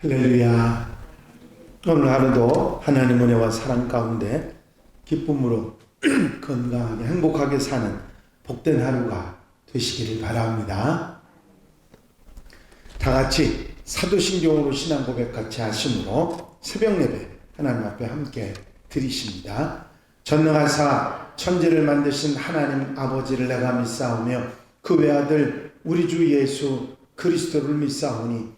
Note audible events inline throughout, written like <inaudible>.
할렐루야. 오늘 하루도 하나님 은혜와 사랑 가운데 기쁨으로 <clears throat> 건강하게 행복하게 사는 복된 하루가 되시기를 바랍니다. 다 같이 사도신경으로 신앙 고백 같이 하심으로 새벽 예배 하나님 앞에 함께 드리십니다. 전능하사 천지를 만드신 하나님 아버지를 내가 믿사오며 그 외아들 우리 주 예수 그리스도를 믿사오니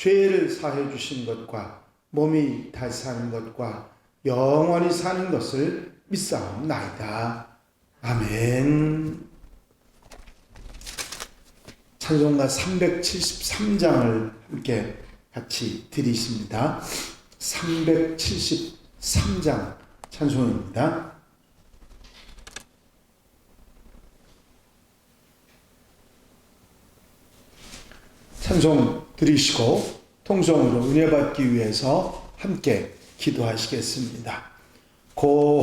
죄를 사해 주신 것과 몸이 다시 사는 것과 영원히 사는 것을 믿사옵나이다. 아멘. 찬송가 373장을 함께 같이 드리십니다. 373장 찬송입니다. 찬송 드리시고 통성으로 은혜 받기 위해서 함께 기도하시겠습니다. 고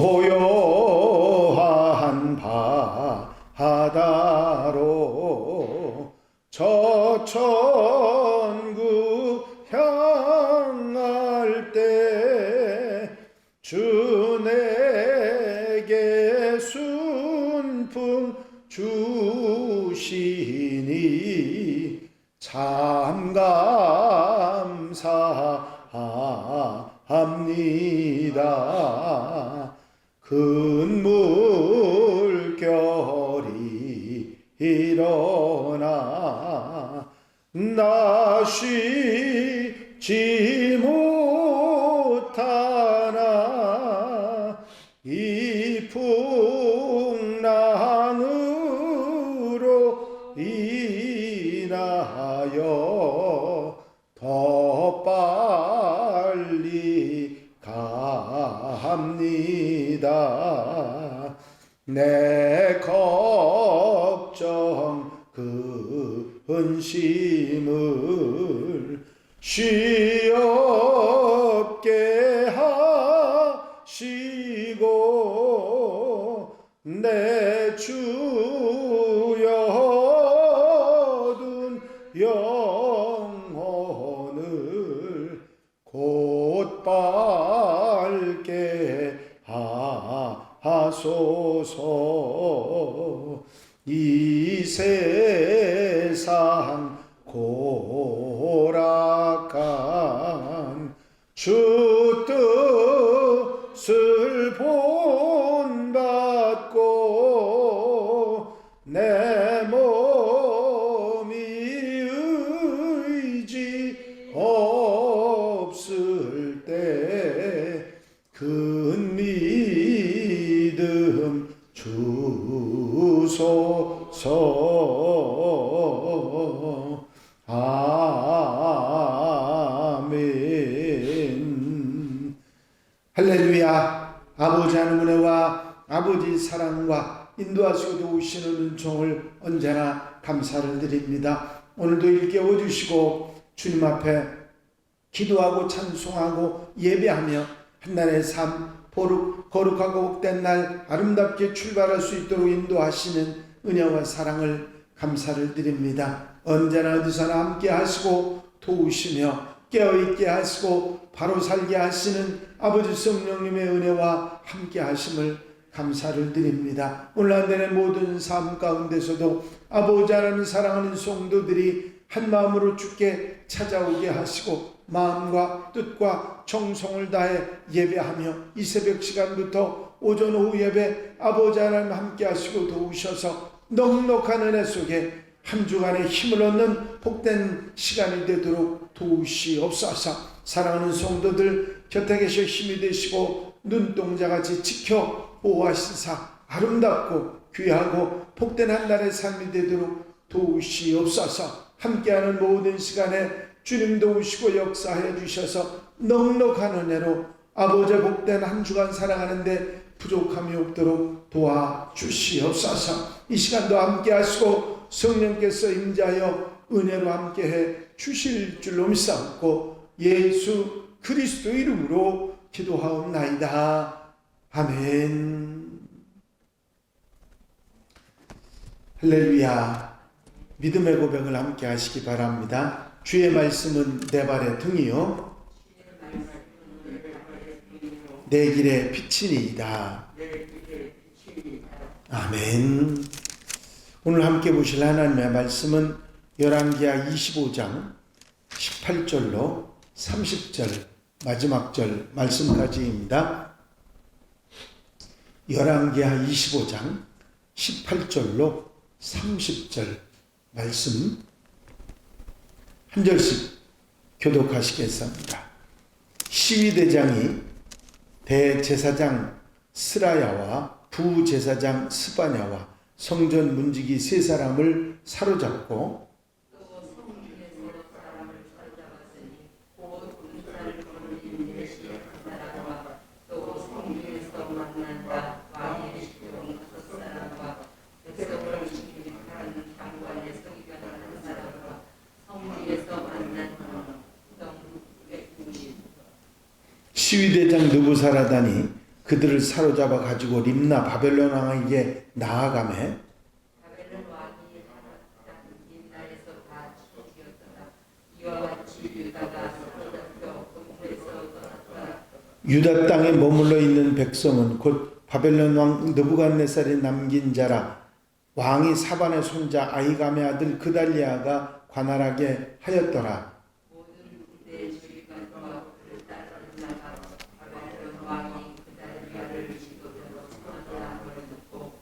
인하여 더 빨리 갑니다. 내 걱정 그 근심을 쉬 인도하시고 도우시는 은총을 언제나 감사를 드립니다 오늘도 일깨워 주시고 주님 앞에 기도하고 찬송하고 예배하며 한날의 삶 거룩, 거룩하고 복된 날 아름답게 출발할 수 있도록 인도하시는 은혜와 사랑을 감사를 드립니다. 언제나 어디서나 함께 하시고 도우시며 깨어있게 하시고 바로 살게 하시는 아버지 성령님의 은혜와 함께 하심을 감사를 드립니다. 한대의 모든 삶 가운데서도 아버지 하나님 사랑하는 성도들이 한 마음으로 주께 찾아오게 하시고 마음과 뜻과 정성을 다해 예배하며 이 새벽 시간부터 오전 오후 예배 아버지 하나님 함께 하시고 도우셔서 넉넉한 은혜 속에 한 주간의 힘을 얻는 복된 시간이 되도록 도우시옵소서 사랑하는 성도들 곁에 계셔 힘이 되시고 눈동자같이 지켜 보호하시사 아름답고 귀하고 복된 한 날의 삶이 되도록 도우시옵소서 함께하는 모든 시간에 주님 도우시고 역사하여 주셔서 넉넉한 은혜로 아버지의 복된 한 주간 살아가는데 부족함이 없도록 도와 주시옵소서. 이 시간도 함께 하시고 성령께서 임자하여 은혜로 함께해 주실 줄로 믿사옵고 예수 그리스도 이름으로 기도하옵나이다. 아멘. 할렐루야. 믿음의 고백을 함께 하시기 바랍니다. 주의 말씀은 내 발의 등이요. 내 길의 빛이니이다. 아멘. 오늘 함께 보실 하나님의 말씀은 열왕기하 25장 18절로 30절 마지막 절 말씀까지입니다. 열왕기하 25장 18절로 30절 말씀 한 절씩 교독하시겠습니다. 시위대장이 대제사장 스라야와 부제사장 스바냐와 성전 문지기 세 사람을 사로잡고 시위대장 느부사라단이 그들을 사로잡아 가지고 림나 바벨론 왕에게 나아가매. 유다 땅에 머물러 있는 백성은 곧 바벨론 왕 느부갓네살이 남긴 자라 왕이 사반의 손자 아이감의 아들 그달리아가 관할하게 하였더라 모든 부대의 주의관과 그를 따르는 자가 바벨론 왕이 그달리아를 지도자로 선언하라 듣고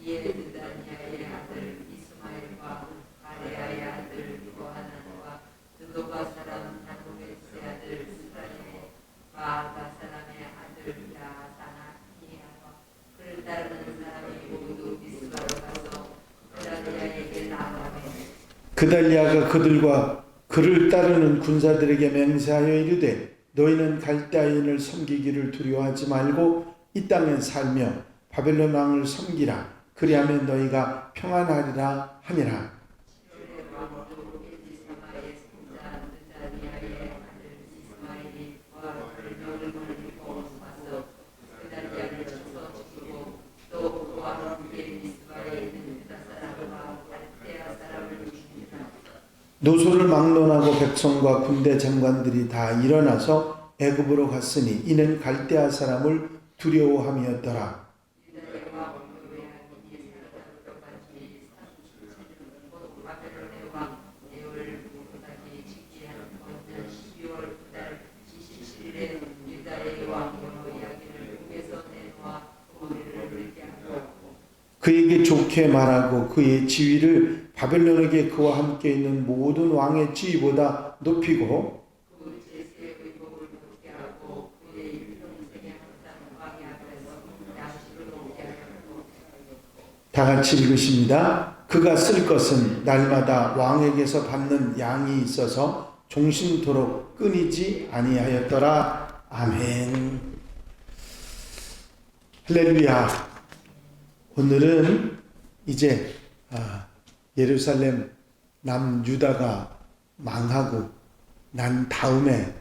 이에 느다니아의 아들 이스마엘과 가레아의 아들 요하난과 느도바 사람 나노베스의 아들 스라임의 마아가 사람의 아들 야사나 이야와 그를 따르는 사람이 모두 미스바로 가서 그달리아에게 나아가매 그달리아가 그들과 그를 따르는 군사들에게 맹세하여 이르되 너희는 갈대아인을 섬기기를 두려워하지 말고 이 땅에 살며 바벨론 왕을 섬기라. 그리하면 너희가 평안하리라 하니라 시월의 왕도 엘리사마의 손자 느다니아의 아들 이스마엘이 와 명을 물리고 와서 그달리아를 쳐서 죽이고 또 그와 함께 미스바에 있는 유다 사람과 갈대아 사람을 죽이니라 노소를 막론하고 백성과 군대 장관들이 다 일어나서 애굽으로 갔으니 이는 갈대아 사람을 두려워함이었더라. 유다의 왕 요야긴이 사로잡혀까지 37년 곧 바벨론의 왕 에올부까지 즉기한 번년 12월 그달 27일에 유다의 왕 요야긴을 북에서 내놓아 고리를 들게 하고 그에게 좋게 말하고 그의 지위를 바벨론에게 그와 함께 있는 모든 왕의 지위보다 높이고 다 같이 읽으십니다. 그가 쓸 것은 날마다 왕에게서 받는 양이 있어서 종신토록 끊이지 아니하였더라. 아멘. 할렐루야. 오늘은 이제 아, 예루살렘 남유다가 망하고 난 다음에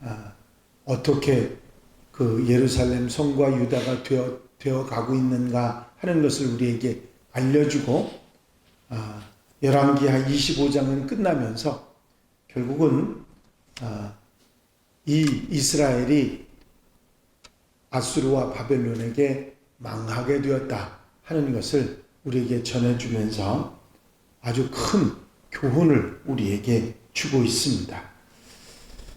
아, 어떻게 그 예루살렘 성과 유다가 되어 되어 가고 있는가 하는 것을 우리에게 알려주고 아, 열왕기하 25장은 끝나면서 결국은 아, 이 이스라엘이 아수르와 바벨론에게 망하게 되었다 하는 것을 우리에게 전해주면서 아주 큰 교훈을 우리에게 주고 있습니다.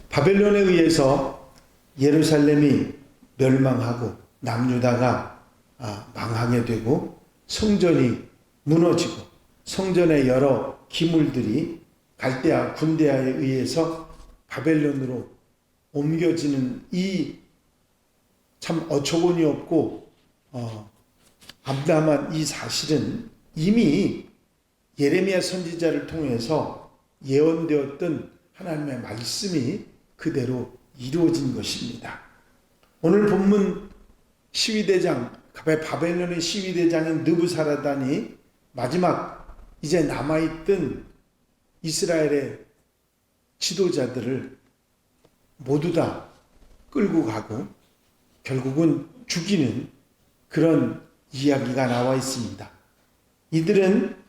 바벨론에 의해서 예루살렘이 멸망하고 남유다가 아, 망하게 되고 성전이 무너지고 성전의 여러 기물들이 갈대아 군대아에 의해서 바벨론으로 옮겨지는 이 참 어처구니 없고 어, 암담한 이 사실은 이미 예레미야 선지자를 통해서 예언되었던 하나님의 말씀이 그대로 이루어진 것입니다. 오늘 본문 시위대장, 바벨론의 시위대장인 느부사라단이 마지막 이제 남아있던 이스라엘의 지도자들을 모두 다 끌고 가고 결국은 죽이는 그런 이야기가 나와 있습니다. 이들은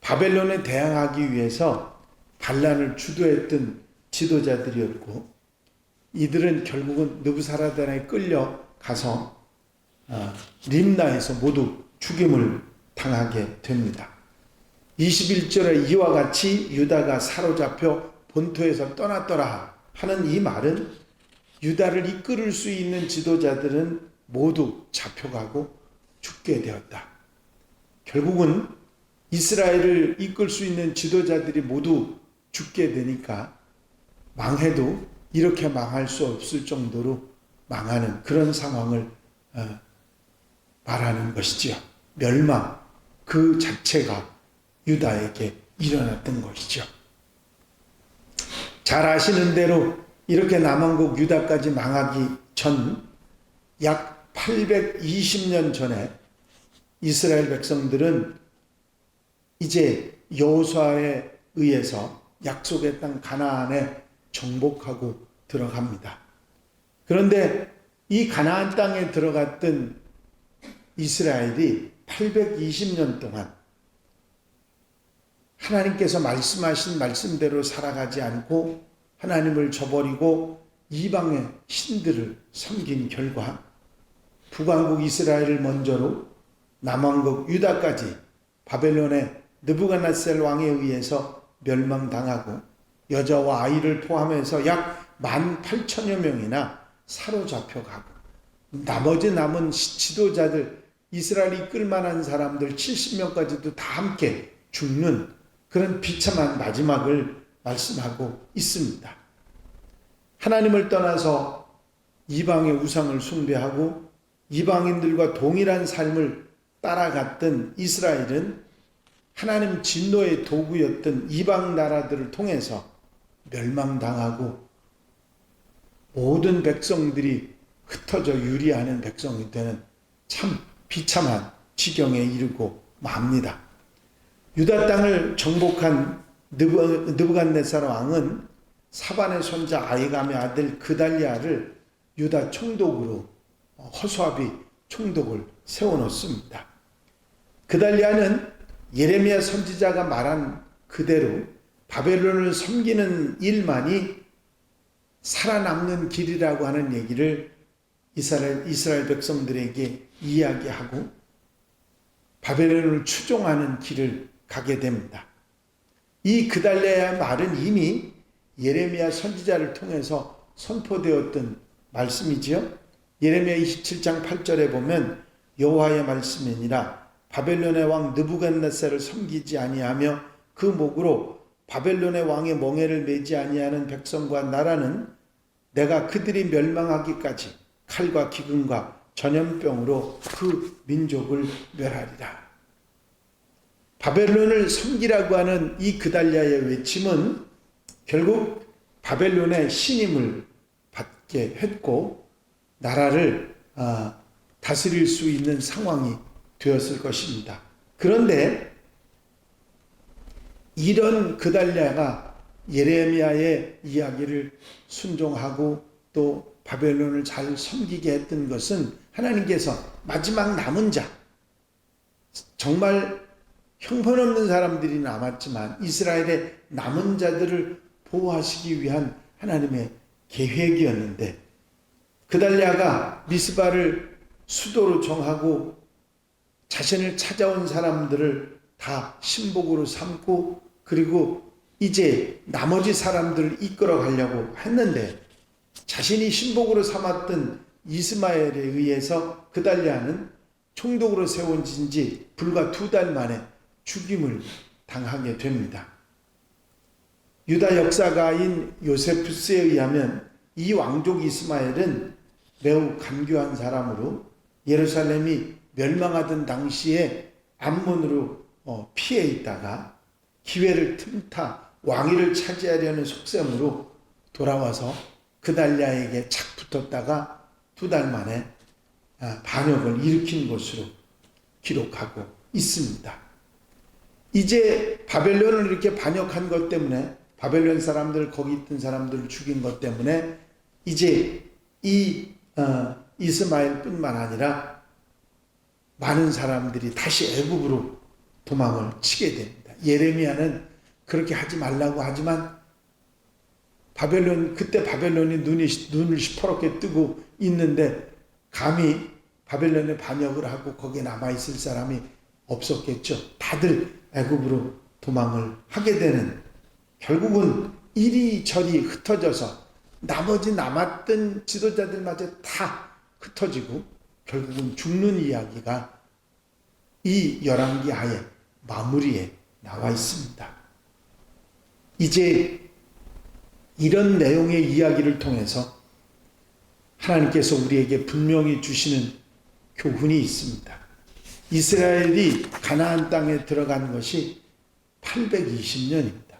바벨론에 대항하기 위해서 반란을 주도했던 지도자들이었고 이들은 결국은 느부사라단에 끌려 가서 어, 림나에서 모두 죽임을 당하게 됩니다. 21절에 이와 같이 유다가 사로잡혀 본토에서 떠났더라 하는 이 말은 유다를 이끌을 수 있는 지도자들은 모두 잡혀가고 죽게 되었다. 결국은 이스라엘을 이끌 수 있는 지도자들이 모두 죽게 되니까 망해도 이렇게 망할 수 없을 정도로 망하는 그런 상황을 어, 말하는 것이지요. 멸망 그 자체가 유다에게 일어났던 것이죠. 잘 아시는 대로 이렇게 남왕국 유다까지 망하기 전 약 820년 전에 이스라엘 백성들은 이제 여호수아에 의해서 약속의 땅 가나안에 정복하고 들어갑니다. 그런데 이 가나안 땅에 들어갔던 이스라엘이 820년 동안 하나님께서 말씀하신 말씀대로 살아가지 않고 하나님을 저버리고 이방의 신들을 섬긴 결과 북왕국 이스라엘을 먼저로 남왕국 유다까지 바벨론의 느부갓네살 왕에 의해서 멸망당하고 여자와 아이를 포함해서 약 18,000여 명이나 사로잡혀 가고 나머지 남은 지도자들 이스라엘이 이끌 만한 사람들 70명까지도 다 함께 죽는 그런 비참한 마지막을 말씀하고 있습니다. 하나님을 떠나서 이방의 우상을 숭배하고 이방인들과 동일한 삶을 따라갔던 이스라엘은 하나님 진노의 도구였던 이방 나라들을 통해서 멸망당하고 모든 백성들이 흩어져 유리하는 백성이 되는 참 비참한 지경에 이르고 맙니다. 유다 땅을 정복한 느부, 느부갓네살 왕은 사반의 손자 아이감의 아들 그달리아를 유다 총독으로 허수아비 총독을 세워놓습니다. 그달리아는 예레미야 선지자가 말한 그대로 바벨론을 섬기는 일만이 살아남는 길이라고 하는 얘기를 이스라엘, 이스라엘 백성들에게 이야기하고 바벨론을 추종하는 길을 가게 됩니다. 이 그달레의 말은 이미 예레미야 선지자를 통해서 선포되었던 말씀이지요. 예레미야 27장 8절에 보면 여호와의 말씀이니라 바벨론의 왕 느부갓네살을 섬기지 아니하며 그 목으로 바벨론의 왕의 멍에를 매지 아니하는 백성과 나라는 내가 그들이 멸망하기까지 칼과 기근과 전염병으로 그 민족을 멸하리라. 바벨론을 섬기라고 하는 이 그달리아의 외침은 결국 바벨론의 신임을 받게 했고 나라를 아, 다스릴 수 있는 상황이 되었을 것입니다. 그런데 이런 그달리아가 예레미야의 이야기를 순종하고 또 바벨론을 잘 섬기게 했던 것은 하나님께서 마지막 남은 자 정말 형편없는 사람들이 남았지만 이스라엘의 남은 자들을 보호하시기 위한 하나님의 계획이었는데 그달리아가 미스바를 수도로 정하고 자신을 찾아온 사람들을 다 신복으로 삼고 그리고 이제 나머지 사람들을 이끌어 가려고 했는데 자신이 신복으로 삼았던 이스마엘에 의해서 그달리아는 총독으로 세운 지 불과 두 달 만에 죽임을 당하게 됩니다. 유다 역사가인 요세푸스에 의하면 이 왕족 이스마엘은 매우 간교한 사람으로 예루살렘이 멸망하던 당시에 암몬으로 어, 피해 있다가 기회를 틈타 왕위를 차지하려는 속셈으로 돌아와서 그달랴에게 착 붙었다가 두 달 만에 아, 반역을 일으킨 것으로 기록하고 있습니다. 이제 바벨론을 이렇게 반역한 것 때문에 바벨론 사람들 거기 있던 사람들을 죽인 것 때문에 이제 이 어, 이스마엘뿐만 아니라 많은 사람들이 다시 애굽으로 도망을 치게 됩니다. 예레미야는 그렇게 하지 말라고 하지만 바벨론 그때 바벨론이 눈이 눈을 시퍼렇게 뜨고 있는데 감히 바벨론에 반역을 하고 거기에 남아 있을 사람이 없었겠죠. 다들 애굽으로 도망을 하게 되는 결국은 이리저리 흩어져서 나머지 남았던 지도자들마저 다 흩어지고 결국은 죽는 이야기가 이 열왕기 하에 마무리에 나와 있습니다. 이제 이런 내용의 이야기를 통해서 하나님께서 우리에게 분명히 주시는 교훈이 있습니다. 이스라엘이 가나안 땅에 들어간 것이 820년입니다.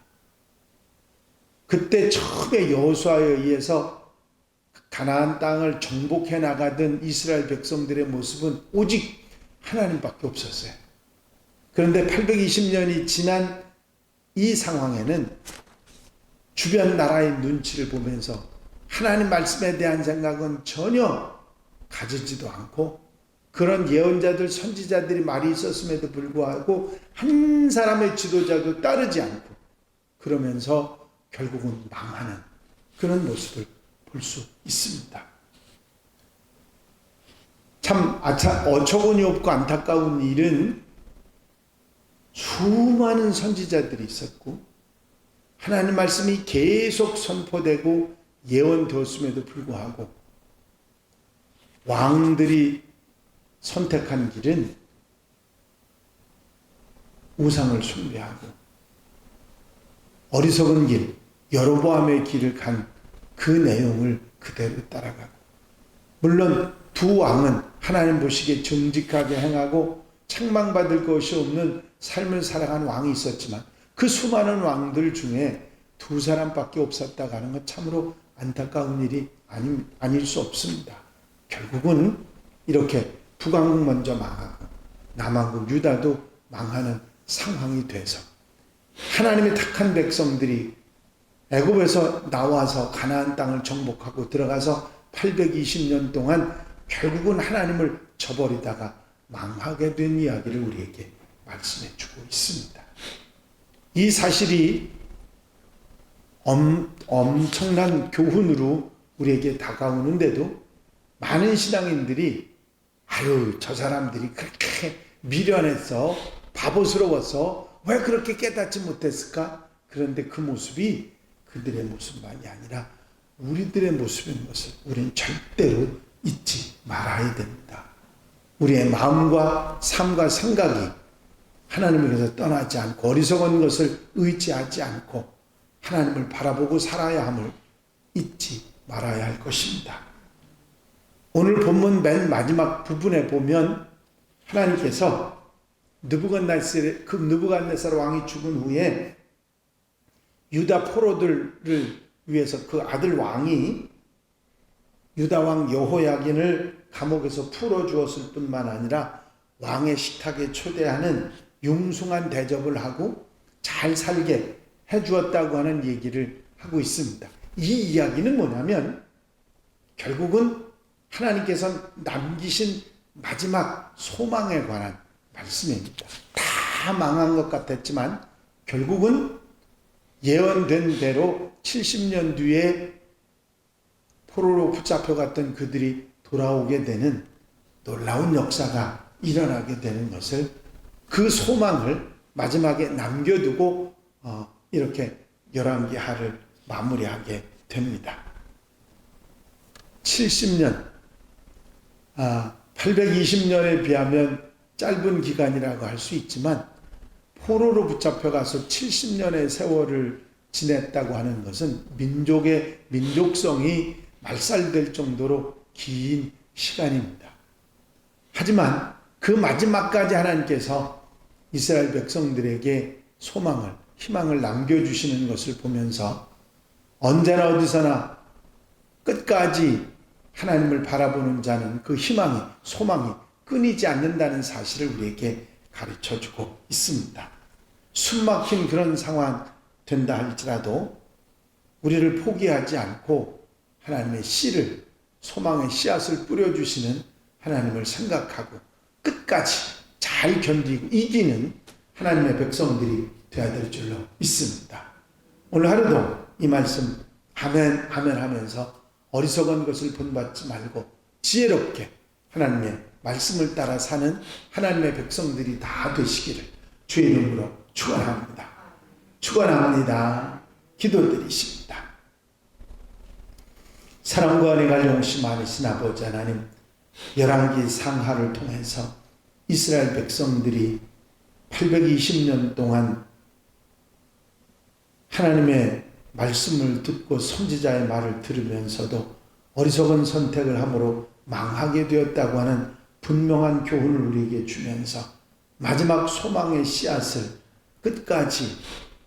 그때 처음에 여호수아에 의해서 가나안 땅을 정복해 나가던 이스라엘 백성들의 모습은 오직 하나님밖에 없었어요. 그런데 820년이 지난 이 상황에는 주변 나라의 눈치를 보면서 하나님 말씀에 대한 생각은 전혀 가지지도 않고 그런 예언자들 선지자들이 많이 있었음에도 불구하고 한 사람의 지도자도 따르지 않고 그러면서 결국은 망하는 그런 모습을 볼 수 있습니다. 참 아차, 어처구니 없고 안타까운 일은 수많은 선지자들이 있었고 하나님 말씀이 계속 선포되고 예언되었음에도 불구하고 왕들이 선택한 길은 우상을 숭배하고 어리석은 길, 여로보암의 길을 간 그 내용을 그대로 따라가고 물론 두 왕은 하나님 보시기에 정직하게 행하고 책망받을 것이 없는 삶을 살아간 왕이 있었지만 그 수많은 왕들 중에 두 사람밖에 없었다고 하는 건 참으로 안타까운 일이 아니, 아닐 수 없습니다. 결국은 이렇게 북왕국 먼저 망하고 남왕국 유다도 망하는 상황이 돼서 하나님의 택한 백성들이 애굽에서 나와서 가나안 땅을 정복하고 들어가서 820년 동안 결국은 하나님을 저버리다가 망하게 된 이야기를 우리에게 말씀해 주고 있습니다. 이 사실이 엄, 엄청난 교훈으로 우리에게 다가오는데도 많은 신앙인들이 아유 저 사람들이 그렇게 미련해서 바보스러워서 왜 그렇게 깨닫지 못했을까? 그런데 그 모습이 그들의 모습만이 아니라 우리들의 모습인 것을 우리는 절대로 잊지 말아야 됩니다. 우리의 마음과 삶과 생각이 하나님에게서 떠나지 않고 어리석은 것을 의지하지 않고 하나님을 바라보고 살아야 함을 잊지 말아야 할 것입니다. 오늘 본문 맨 마지막 부분에 보면 하나님께서 느부갓네살 그 느부갓네살 왕이 죽은 후에 유다 포로들을 위해서 그 아들 왕이 유다 왕 여호야긴을 감옥에서 풀어 주었을 뿐만 아니라 왕의 식탁에 초대하는 융숭한 대접을 하고 잘 살게 해 주었다고 하는 얘기를 하고 있습니다. 이 이야기는 뭐냐면 결국은 하나님께서 남기신 마지막 소망에 관한 말씀입니다. 다 망한 것 같았지만 결국은 예언된 대로 70년 뒤에 포로로 붙잡혀갔던 그들이 돌아오게 되는 놀라운 역사가 일어나게 되는 것을 그 소망을 마지막에 남겨두고 어, 이렇게 열왕기하를 마무리하게 됩니다. 70년, 아, 820년에 비하면 짧은 기간이라고 할 수 있지만 포로로 붙잡혀 가서 70년의 세월을 지냈다고 하는 것은 민족의 민족성이 말살될 정도로 긴 시간입니다. 하지만 그 마지막까지 하나님께서 이스라엘 백성들에게 소망을, 희망을 남겨주시는 것을 보면서 언제나 어디서나 끝까지 하나님을 바라보는 자는 그 희망이 소망이 끊이지 않는다는 사실을 우리에게 가르쳐 주고 있습니다. 숨막힌 그런 상황 된다 할지라도 우리를 포기하지 않고 하나님의 씨를 소망의 씨앗을 뿌려 주시는 하나님을 생각하고 끝까지 잘 견디고 이기는 하나님의 백성들이 되어야 될 줄로 믿습니다. 오늘 하루도 이 말씀 아멘 아멘 하면서 어리석은 것을 본받지 말고 지혜롭게 하나님의 말씀을 따라 사는 하나님의 백성들이 다 되시기를 주의 이름으로 축원합니다. 축원합니다. 기도드리십니다. 사랑과 은혜가 용시 많으신 아버지 하나님 열왕기 상하를 통해서 이스라엘 백성들이 820년 동안 하나님의 말씀을 듣고 선지자의 말을 들으면서도 어리석은 선택을 함으로 망하게 되었다고 하는 분명한 교훈을 우리에게 주면서 마지막 소망의 씨앗을 끝까지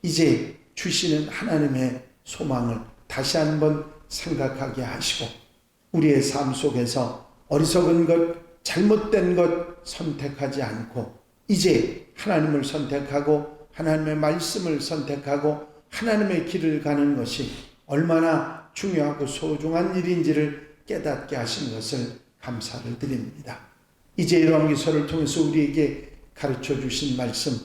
이제 주시는 하나님의 소망을 다시 한번 생각하게 하시고 우리의 삶 속에서 어리석은 것, 잘못된 것 선택하지 않고 이제 하나님을 선택하고 하나님의 말씀을 선택하고 하나님의 길을 가는 것이 얼마나 중요하고 소중한 일인지를 깨닫게 하신 것을 감사를 드립니다. 이제 열왕기서를 통해서 우리에게 가르쳐 주신 말씀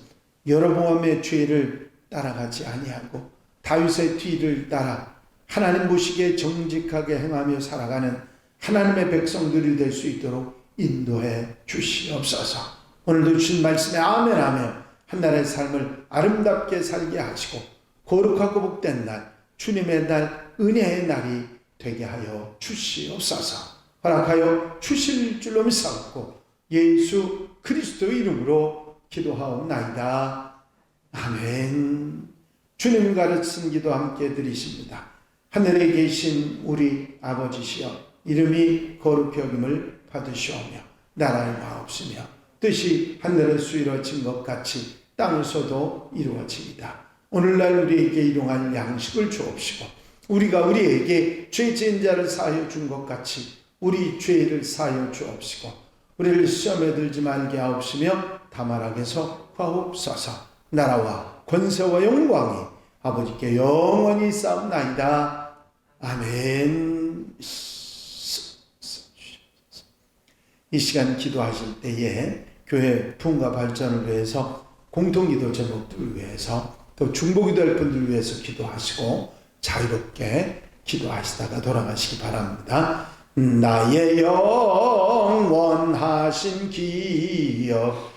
여로보암의 죄를 따라가지 아니하고 다윗의 뒤를 따라 하나님 보시기에 정직하게 행하며 살아가는 하나님의 백성들이 될 수 있도록 인도해 주시옵소서. 오늘도 주신 말씀에 아멘하며 한 날의 삶을 아름답게 살게 하시고 거룩하고 복된 날 주님의 날 은혜의 날이 되게 하여 주시옵소서. 허락하여 주실 줄로 믿사옵고 예수 그리스도 이름으로 기도하옵나이다. 아멘. 주님 가르친 기도 함께 드리십니다. 하늘에 계신 우리 아버지시여 이름이 거룩히 여김을 받으시오며 나라의 마옵시며 뜻이 하늘에서 이루어진 것 같이 땅에서도 이루어지이다. 오늘날 우리에게 일용할 양식을 주옵시고 우리가 우리에게 죄 지은 자를 사하여 준 것 같이 우리 죄를 사하여 주옵시고 우리를 시험에 들지 말게 하옵시며 다말하게서 구하옵소서 나라와 권세와 영광이 아버지께 영원히 싸움나이다. 아멘. 이 시간 기도하실 때에 교회 부흥과 발전을 위해서 공통기도 제목들을 위해서 또 중보기도 할 분들 위해서 기도하시고 자유롭게 기도하시다가 돌아가시기 바랍니다. 나의 영원하신 기업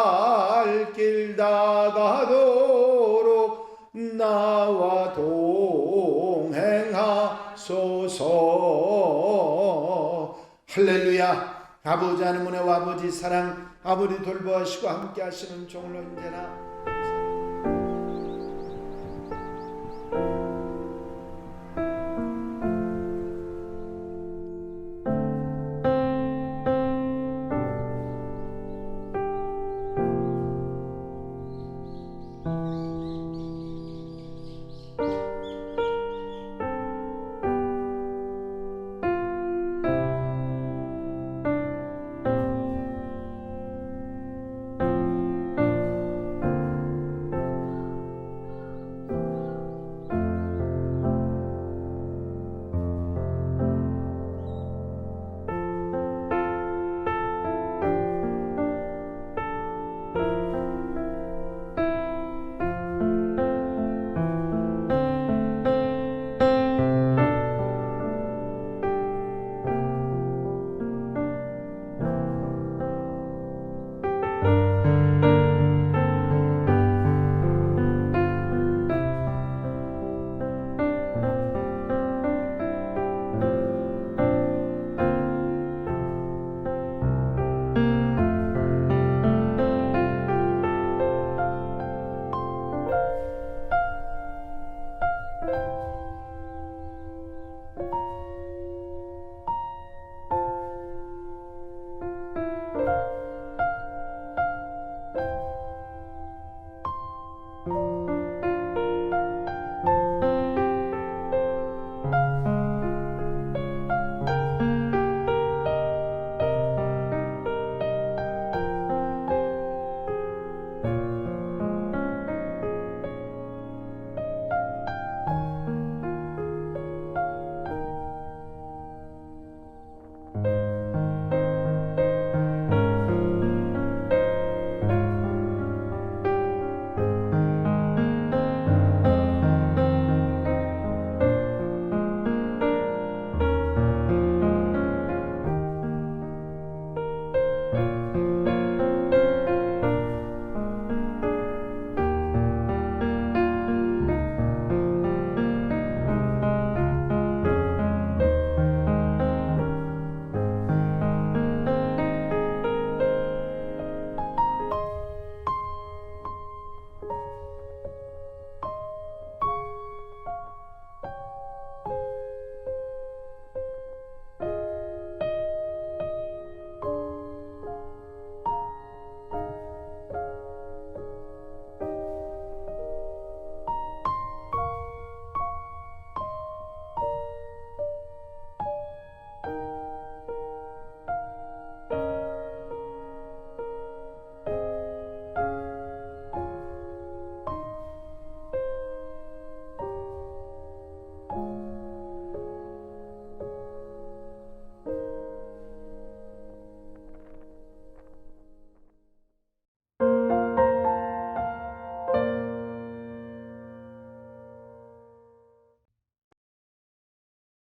할렐루야. 아버지 하나님 은혜와 아버지 사랑 아버지 돌보시고 함께 하시는 종을 언제나